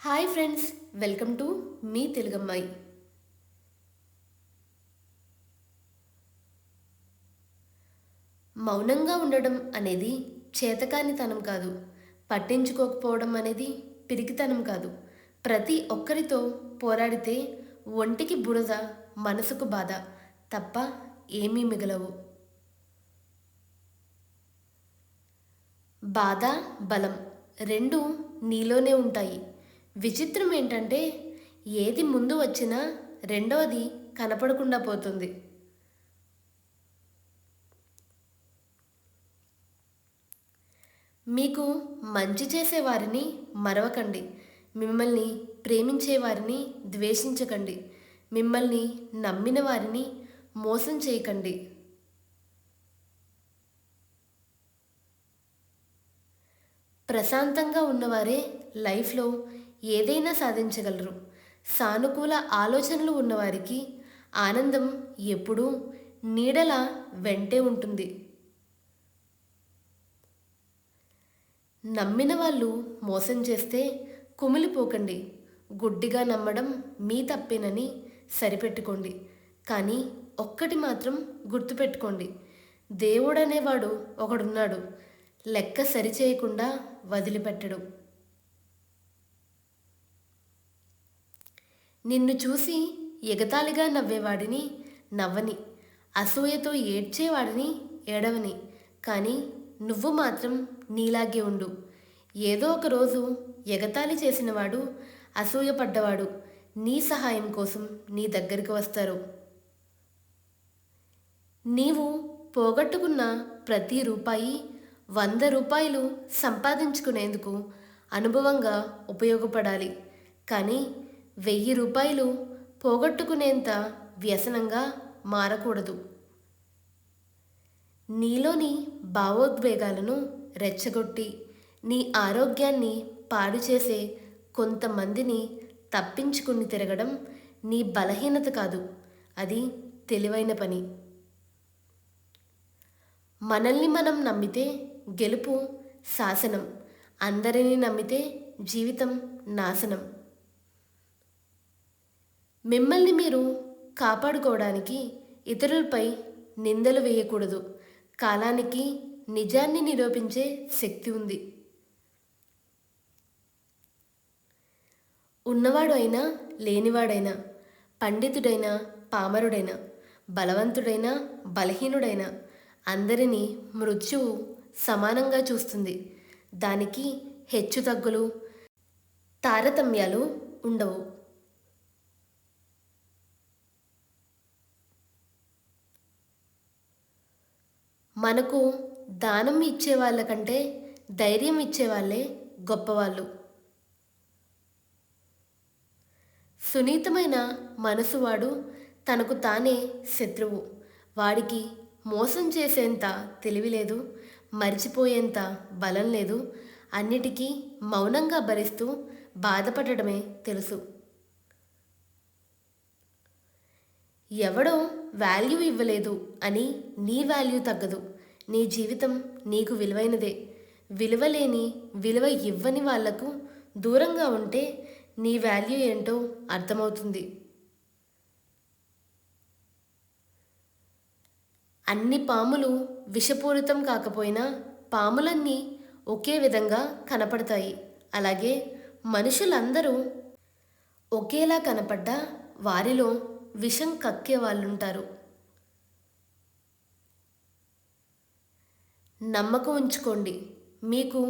Hi friends welcome to మీ తెలుగమ్మాయి. మౌనంగా ఉండడం అనేది చేతకానితనం కాదు పట్టించుకోకపోవడం అనేది పిరికితనం కాదు. ప్రతి ఒక్కరితో పోరాడితే ఒంటికి బురద మనసుకు బాధ తప్ప ఏమీ మిగలవు. బాధ బలం రెండు నీలోనే ఉంటాయి. విచిత్రం ఏంటంటే ఏది ముందు వచ్చినా రెండవది కనపడకుండా పోతుంది. మీకు మంచి చేసేవారిని మరవకండి. మిమ్మల్ని ప్రేమించే వారిని ద్వేషించకండి. మిమ్మల్ని నమ్మిన వారిని మోసం చేయకండి. ప్రశాంతంగా ఉన్నవారే లైఫ్లో ఏదైనా సాధించగలరు. సానుకూల ఆలోచనలు ఉన్నవారికి ఆనందం ఎప్పుడూ నీడలా వెంటే ఉంటుంది. నమ్మిన వాళ్ళు మోసం చేస్తే కుమిలిపోకండి. గుడ్డిగా నమ్మడం మీ తప్పేనని సరిపెట్టుకోండి. కానీ ఒక్కటి మాత్రం గుర్తుపెట్టుకోండి. దేవుడనేవాడు ఒకడున్నాడు. లెక్క సరిచేయకుండా వదిలిపెట్టడు. నిన్ను చూసి ఎగతాళిగా నవ్వేవాడిని నవ్వని అసూయతో ఏడ్చేవాడిని ఏడవని. కానీ నువ్వు మాత్రం నీలాగే ఉండు. ఏదో ఒక రోజు ఎగతాళి చేసినవాడు అసూయపడ్డవాడు నీ సహాయం కోసం నీ దగ్గరికి వస్తారు. నీవు పోగొట్టుకున్న ప్రతి రూపాయి వంద రూపాయలు సంపాదించుకునేందుకు అనుభవంగా ఉపయోగపడాలి. కానీ వెయ్యి రూపాయలు పోగొట్టుకునేంత వ్యసనంగా మారకూడదు. నీలోని భావోద్వేగాలను రెచ్చగొట్టి నీ ఆరోగ్యాన్ని పాడు చేసే కొంతమందిని తప్పించుకుని తిరగడం నీ బలహీనత కాదు. అది తెలివైన పని. మనల్ని మనం నమ్మితే గెలుపు శాసనం. అందరినీ నమ్మితే జీవితం నాశనం. మిమ్మల్ని మీరు కాపాడుకోవడానికి ఇతరులపై నిందలు వేయకూడదు. కాలానికి నిజాన్ని నిరూపించే శక్తి ఉంది. ఉన్నవాడు అయినా లేనివాడైనా పండితుడైనా పామరుడైనా బలవంతుడైనా బలహీనుడైనా అందరినీ మృత్యువు సమానంగా చూస్తుంది. దానికి హెచ్చుతగ్గులు తారతమ్యాలు ఉండవు. మనకు దానం ఇచ్చే వాళ్ళకంటే ధైర్యం ఇచ్చేవాళ్ళే గొప్పవాళ్ళు. సునీతమైన మనసువాడు తనకు తానే శత్రువు. వాడికి మోసం చేసేంత తెలివి లేదు మరిచిపోయేంత బలం లేదు అన్నిటికీ మౌనంగా భరిస్తూ బాధపడటమే తెలుసు. ఎవడో వాల్యూ ఇవ్వలేదు అని నీ వాల్యూ తగ్గదు. నీ జీవితం నీకు విలువైనదే. విలువలేని విలువ ఇవ్వని వాళ్ళకు దూరంగా ఉంటే నీ వాల్యూ ఏంటో అర్థమవుతుంది. అన్ని పాములు విషపూరితం కాకపోయినా పాములన్నీ ఒకే విధంగా కనపడతాయి. అలాగే మనుషులందరూ ఒకేలా కనపడ్డా వారిలో విషం కక్కే వాళ్ళుంటారు. నమ్మకం ఉంచుకోండి. మీకు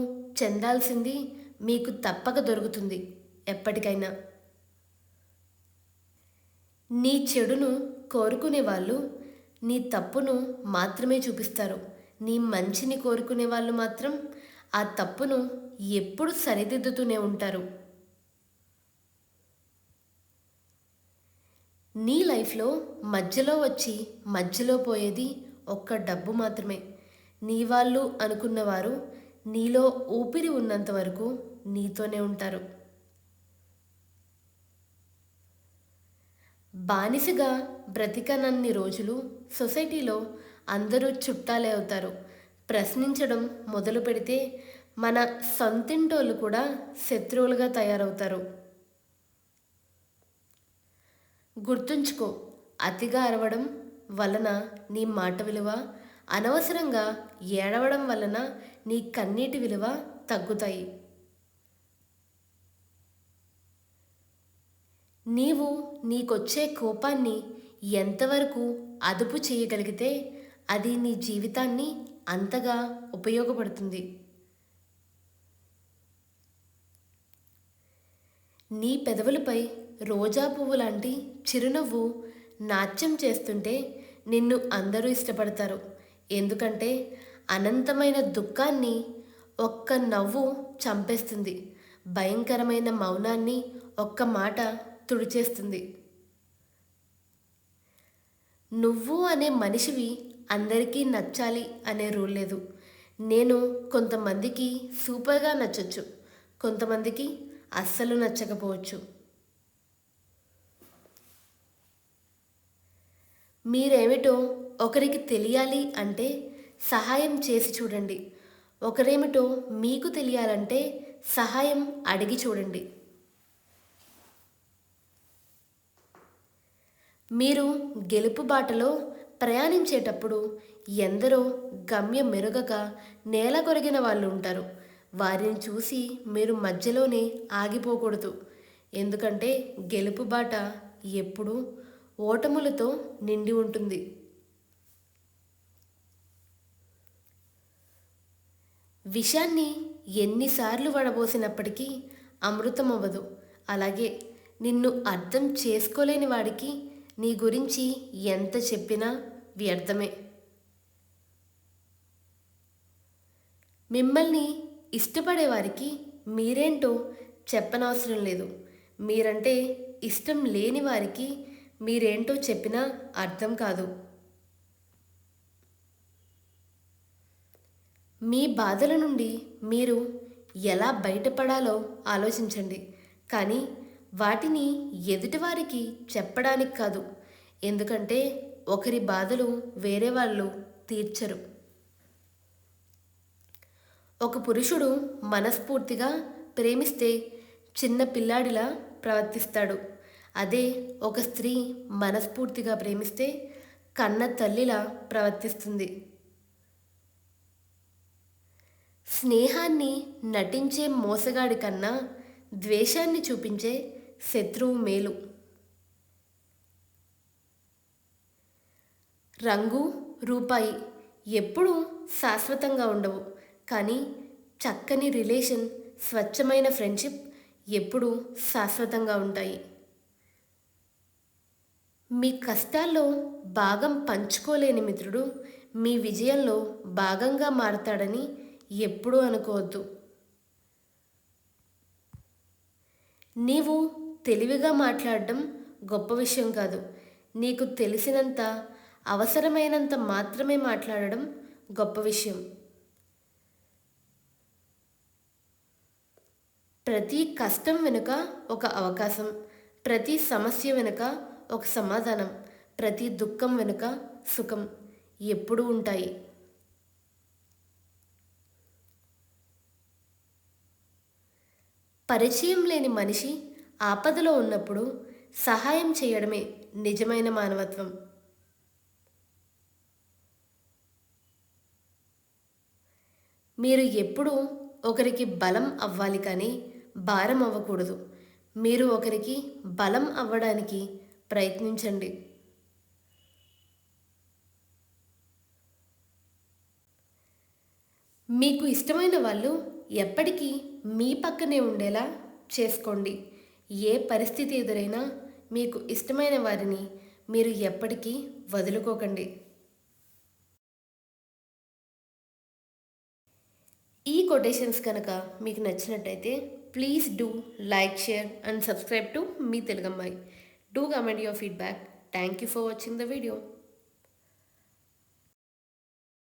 చెందాల్సింది మీకు తప్పక దొరుకుతుంది ఎప్పటికైనా. నీ చెడును కోరుకునే వాళ్ళు నీ తప్పును మాత్రమే చూపిస్తారు. నీ మంచిని కోరుకునే వాళ్ళు మాత్రం ఆ తప్పును ఎప్పుడు సరిదిద్దుతూనే ఉంటారు. నీ లైఫ్లో మధ్యలో వచ్చి మధ్యలో పోయేది ఒక్క డబ్బు మాత్రమే. నీ వాళ్ళు అనుకున్నవారు నీలో ఊపిరి ఉన్నంత వరకు నీతోనే ఉంటారు. బానిసగా బ్రతికనన్ని రోజులు సొసైటీలో అందరూ చుట్టాలే అవుతారు. ప్రశ్నించడం మొదలు పెడితే మన సొంతింటోళ్ళు కూడా శత్రువులుగా తయారవుతారు. గుర్తుంచుకో అతిగా అరవడం వలన నీ మాట విలువ అనవసరంగా ఏడవడం వలన నీ కన్నీటి విలువ తగ్గుతాయి. నీవు నీకొచ్చే కోపాన్ని ఎంతవరకు అదుపు చేయగలిగితే అది నీ జీవితాన్ని అంతగా ఉపయోగపడుతుంది. నీ పెదవులపై రోజా పువ్వు లాంటి చిరునవ్వు నాట్యం చేస్తుంటే నిన్ను అందరూ ఇష్టపడతారు. ఎందుకంటే అనంతమైన దుఃఖాన్ని ఒక్క నవ్వు చంపేస్తుంది. భయంకరమైన మౌనాన్ని ఒక్క మాట తుడిచేస్తుంది. నువ్వు అనే మనిషివి అందరికీ నచ్చాలి అనే రూల్ లేదు. నేను కొంతమందికి సూపర్గా నచ్చచ్చు కొంతమందికి అస్సలు నచ్చకపోవచ్చు. మీరేమిటో ఒకరికి తెలియాలి అంటే సహాయం చేసి చూడండి. ఒకరేమిటో మీకు తెలియాలంటే సహాయం అడిగి చూడండి. మీరు గెలుపు బాటలో ప్రయాణించేటప్పుడు ఎందరో గమ్యం మెరుగక నేల కొరిగిన వాళ్ళు ఉంటారు. వారిని చూసి మీరు మధ్యలోనే ఆగిపోకూడదు. ఎందుకంటే గెలుపు బాట ఎప్పుడూ ఓటములతో నిండి ఉంటుంది. విషాన్ని ఎన్నిసార్లు వడబోసినప్పటికీ అమృతం అవ్వదు అలాగే నిన్ను అర్థం చేసుకోలేని వాడికి నీ గురించి ఎంత చెప్పినా వ్యర్థమే. మిమ్మల్ని ఇష్టపడే వారికి మీరేంటో చెప్పనవసరం లేదు. మీరంటే ఇష్టం లేని వారికి మీరేంటో చెప్పినా అర్థం కాదు. మీ బాధల నుండి మీరు ఎలా బయటపడాలో ఆలోచించండి. కానీ వాటిని ఎదుటివారికి చెప్పడానికి కాదు. ఎందుకంటే ఒకరి బాధలు వేరే వాళ్ళు తీర్చరు. ఒక పురుషుడు మనస్ఫూర్తిగా ప్రేమిస్తే చిన్న పిల్లాడిలా ప్రవర్తిస్తాడు. అదే ఒక స్త్రీ మనస్ఫూర్తిగా ప్రేమిస్తే కన్న తల్లిలా ప్రవర్తిస్తుంది. స్నేహాన్ని నటించే మోసగాడి కన్నా ద్వేషాన్ని చూపించే శత్రువు మేలు. రంగు రూపాయి ఎప్పుడూ శాశ్వతంగా ఉండవు. కానీ చక్కని రిలేషన్ స్వచ్ఛమైన ఫ్రెండ్షిప్ ఎప్పుడూ శాశ్వతంగా ఉంటాయి. మీ కష్టాల్లో భాగం పంచుకోలేని మిత్రుడు మీ విజయంలో భాగంగా మారతాడని ఎప్పుడూ అనుకోవద్దు. నీవు తెలివిగా మాట్లాడడం గొప్ప విషయం కాదు. నీకు తెలిసినంత అవసరమైనంత మాత్రమే మాట్లాడడం గొప్ప విషయం. ప్రతి కష్టం వెనుక ఒక అవకాశం ప్రతి సమస్య వెనుక ఒక సమాధానం. ప్రతి దుఃఖం వెనుక సుఖం ఎప్పుడూ ఉంటాయి. పరిచయం లేని మనిషి ఆపదలో ఉన్నప్పుడు సహాయం చేయడమే నిజమైన మానవత్వం. మీరు ఎప్పుడూ ఒకరికి బలం అవ్వాలి కానీ భారం అవ్వకూడదు. మీరు ఒకరికి బలం అవ్వడానికి ప్రయత్నించండి. మీకు ఇష్టమైన వాళ్ళు ఎప్పటికీ మీ పక్కనే ఉండేలా చేసుకోండి. ఏ పరిస్థితి ఎదురైనా మీకు ఇష్టమైన వారిని మీరు ఎప్పటికీ వదులుకోకండి. ఈ కొటేషన్స్ కనుక మీకు నచ్చినట్టయితే please do like share and subscribe to మీ తెలుగమ్మాయి. Do comment your feedback. Thank you for watching the video.